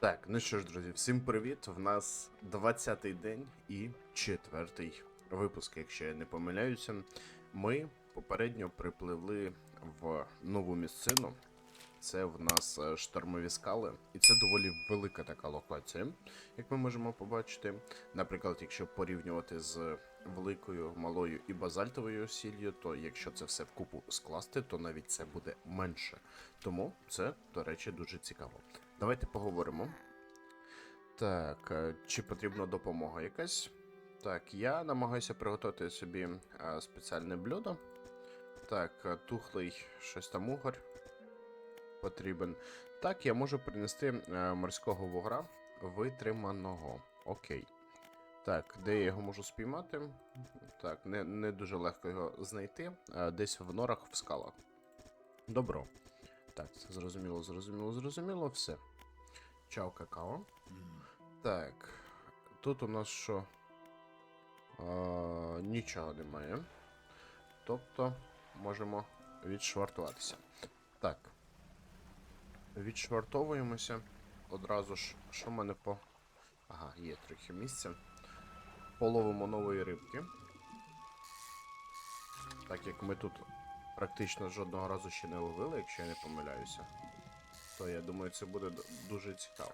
Так, ну що ж, друзі, всім привіт. В нас 20-й день і четвертий випуск, якщо я не помиляюся. Ми попередньо припливли в нову місцину. Це в нас е, штормові скали, і це доволі велика така локація, як ми можемо побачити. Наприклад, якщо порівнювати з великою, малою і базальтовою сіллю, то якщо це все вкупу скласти, то навіть це буде менше. Тому це, до речі, дуже цікаво. Давайте поговоримо. Так, е, чи потрібна допомога якась? Так, я намагаюся приготувати собі е, спеціальне блюдо. Так, тухлий щось там угор потрібен. Так, я можу принести е, морського вугра витриманого. Окей. Так, де я його можу спіймати? Так, не, не дуже легко його знайти. е, Десь в норах в скалах. Добро. Так, зрозуміло, зрозуміло, зрозуміло, все. Чао, какао. Так. Тут у нас що? А, нічого немає. Тобто можемо відшвартуватися. Так. Відшвартовуємося. Одразу ж, що в мене по. Ага, є трохи місця. Половимо нової рибки. Так як ми тут практично жодного разу ще не ловили, якщо я не помиляюся, то я думаю, це буде дуже цікаво.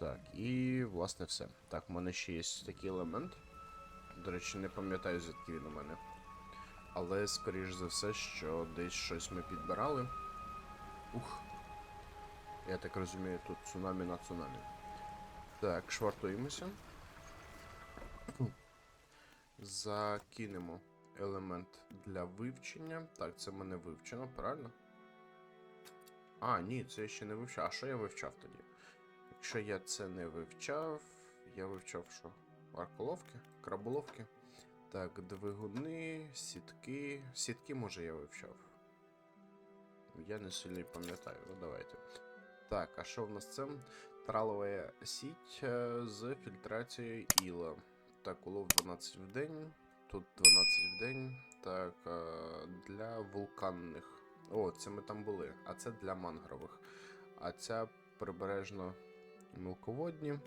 Так, і власне все. Так, в мене ще є такий елемент. До речі, не пам'ятаю, звідки він у мене. Але, скоріш за все, що десь щось ми підбирали. Ух. Я так розумію, тут цунамі на цунамі. Так, швартуємося. Закинемо елемент для вивчення. Так, це мене вивчено, правильно? А, ні, це я ще не вивчав. А що я вивчав тоді? Якщо я це не вивчав, я вивчав що? Арколовки, краболовки. Так, двигуни, сітки. Сітки, може, я вивчав. Я не сильно пам'ятаю, ну давайте. Так, а що в нас це? Тралова сіть е, з фільтрацією іла. Так, улов 12 в день. Тут 12 в день. Так, е, для вулканних. О, це ми там були. А це для мангрових. А ця прибережно мілководні.